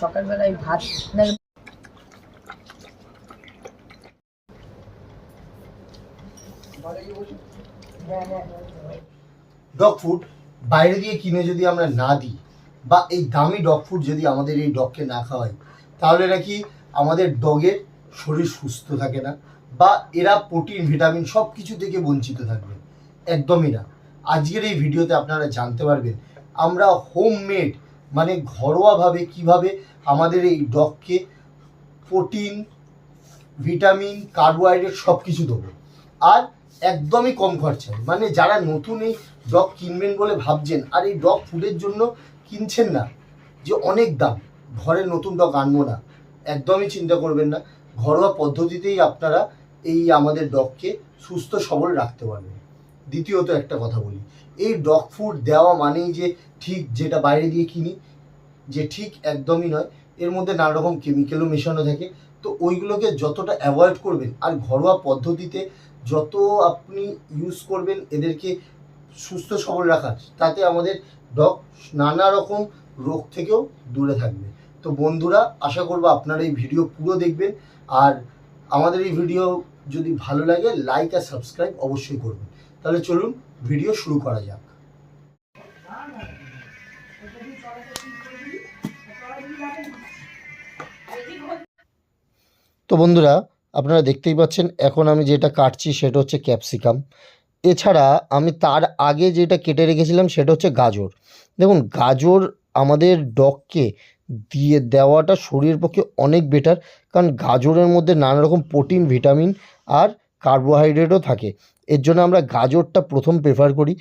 সকালবেলায় ভাত dog food বাইরে দিয়ে কিনে যদি আমরা না দিই, বা এই দামি ডগ ফুড যদি আমাদের এই ডগকে না খাওয়াই, তাহলে নাকি আমাদের ডগের শরীর সুস্থ থাকে না, বা এরা প্রোটিন ভিটামিন সব কিছু থেকে বঞ্চিত থাকবে। একদমই না। আজকের এই ভিডিওতে আপনারা জানতে পারবেন, আমরা হোমমেড মানে ঘরোয়াভাবে কীভাবে আমাদের এই ডগকে প্রোটিন, ভিটামিন, কার্বোহাইড্রেট সব কিছু দেবো। আর একদমই কম খরচায় মানে যারা নতুন এই ডগ কিনবেন বলে ভাবছেন, আর এই ডগ ফুডের জন্য কিনছেন না, যে অনেক দাম, ঘরে নতুন ডগ আনব না, একদমই চিন্তা করবেন না। ঘরোয়া পদ্ধতিতেই আপনারা এই আমাদের ডগকে সুস্থ সবল রাখতে পারবেন। দ্বিতীয়ত একটা কথা বলি। এই ডগ ফুড দেওয়া মানেই যে ঠিক যেটা বাইরে দিয়ে কিনি, যে ঠিক একদমই নয়। এর মধ্যে নানা রকম কেমিক্যালও মেশানো থাকে। তো ওইগুলোকে যতটা অ্যাভয়েড করবেন আর ঘরোয়া পদ্ধতিতে যত আপনি ইউজ করবেন এদেরকে সুস্থ সবল রাখার, তাতে আমাদের ডগ নানা রকম রোগ থেকেও দূরে থাকবে। তো বন্ধুরা, আশা করব আপনারা এই ভিডিও পুরো দেখবেন। আর আমাদের এই ভিডিও যদি ভালো লাগে লাইক আর সাবস্ক্রাইব অবশ্যই করবেন। তাহলে চলুন ভিডিও শুরু করা যাক। তো বন্ধুরা, আপনারা দেখতেই পাচ্ছেন, এখন আমি যেটা কাটছি সেটা হচ্ছে ক্যাপসিকাম। এছাড়া আমি তার আগে যেটা কেটে রেখেছিলাম সেটা হচ্ছে গাজর। দেখুন, গাজর আমাদের ডগকে দিয়ে দেওয়াটা শরীরের পক্ষে অনেক বেটার কারণ গাজরের মধ্যে নানা রকম প্রোটিন ভিটামিন আর কার্বোহাইড্রেটও থাকে। এর জন্য আমরা গাজরটা প্রথম প্রেফার করি।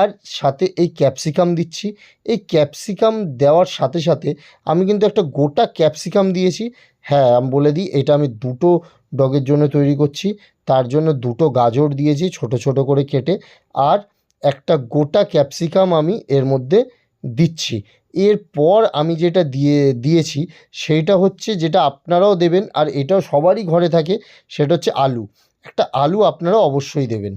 আর সাথে এই ক্যাপসিকাম দিচ্ছি। এই ক্যাপসিকাম দেওয়ার সাথে সাথে আমি কিন্তু একটা গোটা ক্যাপসিকাম দিয়েছি। হ্যাঁ আমি বলে দিই, এটা আমি দুটো ডগের জন্য তৈরি করছি। তার জন্য দুটো গাজর দিয়েছি ছোট ছোট করে কেটে। আর একটা গোটা ক্যাপসিকাম আমি এর মধ্যে দিচ্ছি। এরপর আমি যেটা দিয়ে, দিয়েছি সেইটা হচ্ছে যেটা আপনারাও দেবেন, আর এটাও সবারই ঘরে থাকে, সেটা হচ্ছে আলু। একটা আলু আপনারা অবশ্যই দেবেন।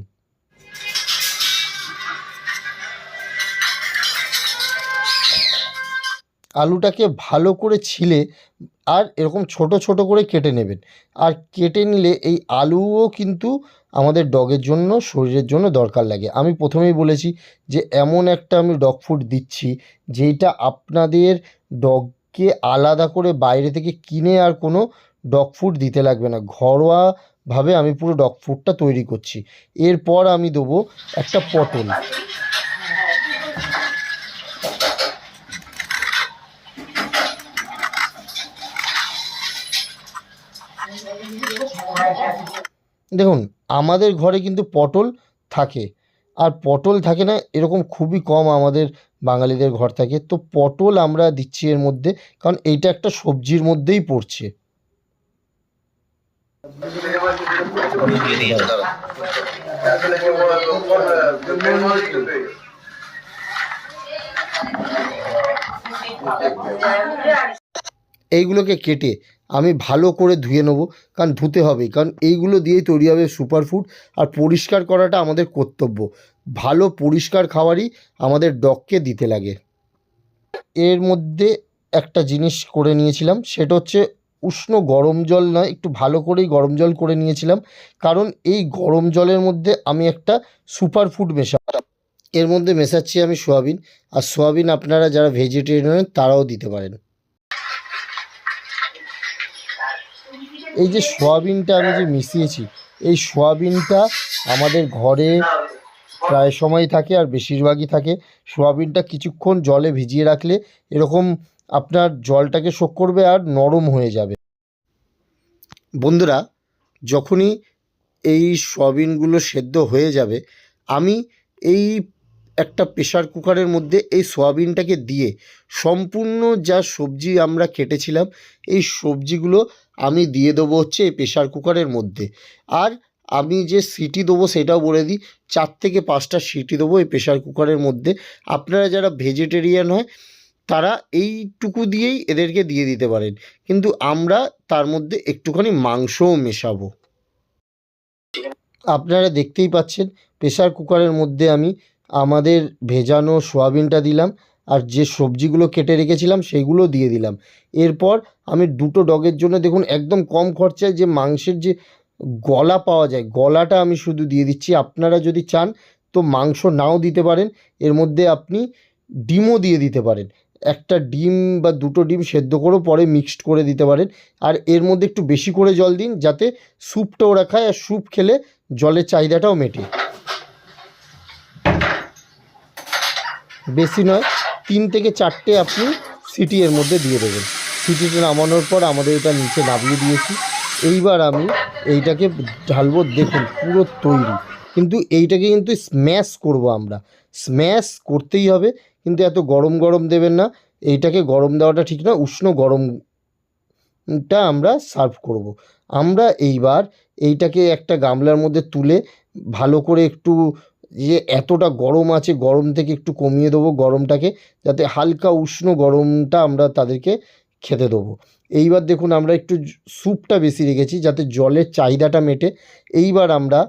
আলুটাকে ভালো করে ছিলে আর এরকম ছোট ছোট করে কেটে নেবেন। আর কেটে নিলে এই আলুও কিন্তু আমাদের ডগের জন্য, শরীরের জন্য দরকার লাগে। আমি প্রথমেই বলেছি যে এমন একটা আমি ডগ ফুড দিচ্ছি যেটা আপনাদের ডগকে আলাদা করে বাইরে থেকে কিনে আর কোনো ডগ ফুড দিতে লাগবে না। ঘরোয়াভাবে আমি পুরো ডগ ফুডটা তৈরি করছি। এরপর আমি দেবো একটা পটল। দেখুন, আমাদের ঘরে কিন্তু পটল থাকে। আর পটল থাকে না, এরকম খুবই কম আমাদের বাঙালিদের ঘর থাকে। তো পটল আমরা দিচ্ছি এর মধ্যে, কারণ এইটা একটা সবজির মধ্যেই পড়ছে। এইগুলোকে কেটে আমি ভালো করে ধুয়ে নেব, কারণ ধুতে হবে কারণ এইগুলো দিয়েই তৈরি হবে সুপারফুড আর পরিষ্কার করাটা আমাদের কর্তব্য। ভালো পরিষ্কার খাবারই আমাদের ডগকে দিতে লাগে। এর মধ্যে একটা জিনিস করে নিয়েছিলাম, সেটা হচ্ছে উষ্ণ গরম জল নয়, একটু ভালো করেই গরম জল করে নিয়েছিলাম। কারণ এই গরম জলের মধ্যে আমি একটা সুপার ফুড মেশাতাম এর মধ্যে মেশাচ্ছি আমি সোয়াবিন। আর সোয়াবিন আপনারা যারা ভেজিটেরিয়ান তারাও দিতে পারেন। এই যে সোয়াবিনটা আমি যে মিশিয়েছি, এই সোয়াবিনটা আমাদের ঘরে প্রায় সময় থাকে আর বেশিরভাগই থাকে। সোয়াবিনটা কিছুক্ষণ জলে ভিজিয়ে রাখলে এরকম আপনার জলটাকে শোক করবে আর নরম হয়ে যাবে। বন্ধুরা, যখনই এই সোয়াবিনগুলো সেদ্ধ হয়ে যাবে, আমি এই একটা প্রেশার কুকারের মধ্যে এই সোয়াবিনটাকে দিয়ে সম্পূর্ণ যা সবজি আমরা কেটেছিলাম, এই সবজিগুলো আমি দিয়ে দেবো হচ্ছে এই প্রেশার কুকারের মধ্যে। আর আমি যে সিটি দেবো সেটাও বলে দিই, চার থেকে পাঁচটা সিটি দেবো এই প্রেশার কুকারের মধ্যে। আপনারা যারা ভেজিটেরিয়ান হয় তারা এইটুকু দিয়েই এদেরকে দিয়ে দিতে পারেন। কিন্তু আমরা তার মধ্যে একটুখানি মাংসও মেশাবো। আপনারা দেখতেই পাচ্ছেন প্রেশার কুকারের মধ্যে আমি আমাদের ভেজানো সোয়াবিনটা দিলাম আর যে সবজিগুলো কেটে রেখেছিলাম সেইগুলো দিয়ে দিলাম। এরপর আমি দুটো ডগের জন্য দেখুন একদম কম খরচায় যে মাংসের যে গলা পাওয়া যায়, গলাটা আমি শুধু দিয়ে দিচ্ছি। আপনারা যদি চান তো মাংস নাও দিতে পারেন, এর মধ্যে আপনি ডিমও দিয়ে দিতে পারেন। একটা ডিম বা দুটো ডিম সেদ্ধ করেও পরে মিক্সড করে দিতে পারেন। আর এর মধ্যে একটু বেশি করে জল দিন, যাতে স্যুপটা ওরা খায় আর স্যুপ খেলে জলের চাহিদাটাও মেটে। বেশি নয়, তিন থেকে চারটে আপনি সিটি এর মধ্যে দিয়ে দেবেন। সিটিটা নামানোর পর আমাদের এটা নিচে নামিয়ে দিয়েছি। এইবার আমি এইটাকে ঢালবো, দেখুন পুরো তৈরি। কিন্তু এইটাকে কিন্তু স্ম্যাশ করব আমরা। স্ম্যাশ করতেই হবে, কিন্তু এত গরম গরম দেবেন না। এইটাকে গরম দেওয়াটা ঠিক না, উষ্ণ গরমটা আমরা সার্ভ করব। আমরা এইবার এইটাকে একটা গামলার মধ্যে তুলে ভালো করে একটু যে এতটা গরম আছে, গরম থেকে একটু কমিয়ে দেবো গরমটাকে, যাতে হালকা উষ্ণ গরমটা আমরা তাদেরকে খেতে দেবো। এইবার দেখুন আমরা একটু স্যুপটা বেশি রেখেছি, যাতে জলের চাহিদাটা মেটে। এইবার আমরা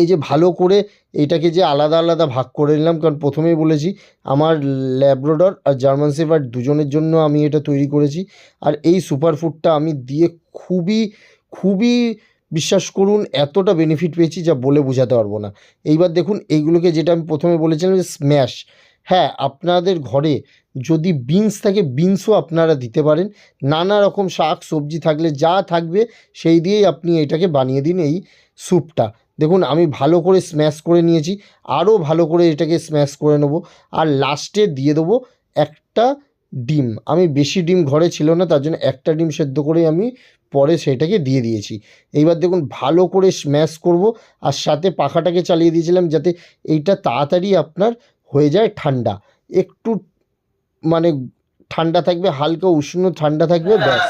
এই যে ভালো করে এটাকে যে আলাদা আলাদা ভাগ করে নিলাম, কারণ প্রথমেই বলেছি আমার ল্যাব্রোডর আর জার্মান সেফার্ড দুজনের জন্য আমি এটা তৈরি করেছি। আর এই সুপার ফুডটা আমি দিয়ে খুবই খুবই বিশ্বাস করুন, এতটা বেনিফিট পেয়েছি যা বলে বোঝাতে পারব না। এইবার দেখুন, এইগুলোকে যেটা আমি প্রথমে বলেছিলাম যে স্ম্যাশ হ্যাঁ আপনাদের ঘরে যদি বিনস থাকে বিনসও আপনারা দিতে পারেন। নানা রকম শাক, সবজি থাকলে যা থাকবে, সেই দিয়েই আপনি এটাকে বানিয়ে দিন এই স্যুপটা দেখুন, আমি ভালো করে স্ম্যাশ করে নিয়েছি আরও ভালো করে এটাকে স্ম্যাশ করে নেব, আর লাস্টে দিয়ে দেবো একটা ডিম। আমি বেশি ডিম ঘরে ছিল না, তার জন্য একটা ডিম সেদ্ধ করে আমি পরে সেটাকে দিয়ে দিয়েছি। এইবার দেখুন, ভালো করে স্ম্যাশ করব, আর সাথে পাখাটাকে চালিয়ে দিয়েছিলাম যাতে এইটা তাড়াতাড়ি আপনার হয়ে যায় ঠান্ডা। একটু মানে ঠান্ডা থাকবে, হালকা উষ্ণ ঠান্ডা থাকবে, ব্যাস।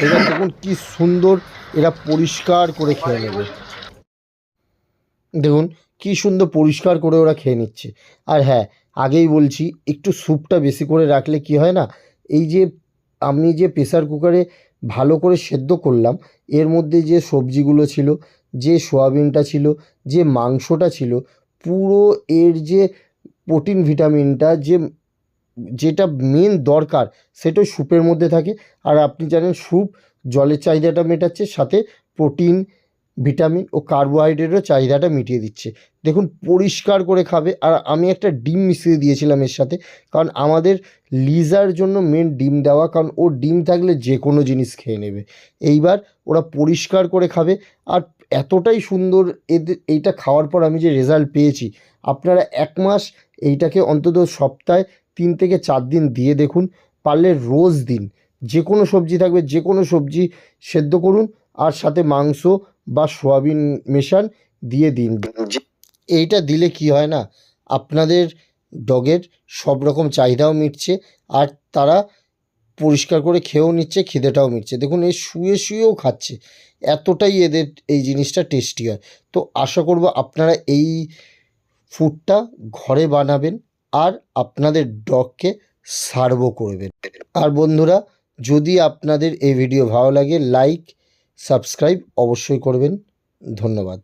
এবার দেখুন কি সুন্দর এরা পরিষ্কার করে খেয়ে নেবে। দেখুন কি সুন্দর পরিষ্কার করে ওরা খেয়ে নিচ্ছে। আর হ্যাঁ আগেই বলছি, একটু স্যুপটা বেশি করে রাখলে কি হয় না, এই যে আমি যে প্রেসার কুকারে ভালো করে সেদ্ধ করলাম, এর মধ্যে যে সবজিগুলো ছিল, যে সোয়াবিনটা ছিল, যে মাংসটা ছিল, পুরো এর যে প্রোটিন ভিটামিনটা, যে যেটা মেন দরকার সেটা স্যুপের মধ্যে থাকে। আর আপনি জানেন স্যুপ জলের চাহিদাটা মেটাচ্ছে, সাথে প্রোটিন, ভিটামিন ও কার্বোহাইড্রেটেরও চাহিদাটা মিটিয়ে দিচ্ছে। দেখুন, পরিষ্কার করে খাবে। আর আমি একটা ডিম মিশিয়ে দিয়েছিলাম এর সাথে, কারণ আমাদের লিজার জন্য মেন ডিম দেওয়া, কারণ ও ডিম থাকলে যে কোনো জিনিস খেয়ে নেবে। এইবার ওরা পরিষ্কার করে খাবে। আর এতটাই সুন্দর এদের, এইটা খাওয়ার পর আমি যে রেজাল্ট পেয়েছি, আপনারা এক মাস এইটাকে অন্তত সপ্তাহে তিন থেকে চার দিন দিয়ে দেখুন, পারলে রোজ দিন যে কোনো সবজি থাকবে যে কোনো সবজি সেদ্ধ করুন, আর সাথে মাংস বা সোয়াবিন মেশান দিয়ে দিন। এইটা দিলে কি হয় না, আপনাদের ডগের সব রকম চাহিদাও মিটছে, আর তারা পরিষ্কার করে খেয়েও নিচ্ছে, খিদেটাও মিটছে। দেখুন এই শুয়ে শুয়েও খাচ্ছে। এতটাই এদের এই জিনিসটা টেস্টি হয়। তো আশা করব আপনারা এই ফুডটা ঘরে বানাবেন। আর আপনাদের ডগকে সার্ভও করবেন আর বন্ধুরা, যদি আপনাদের এই ভিডিও ভালো লাগে লাইক সাবস্ক্রাইব অবশ্যই করবেন। ধন্যবাদ।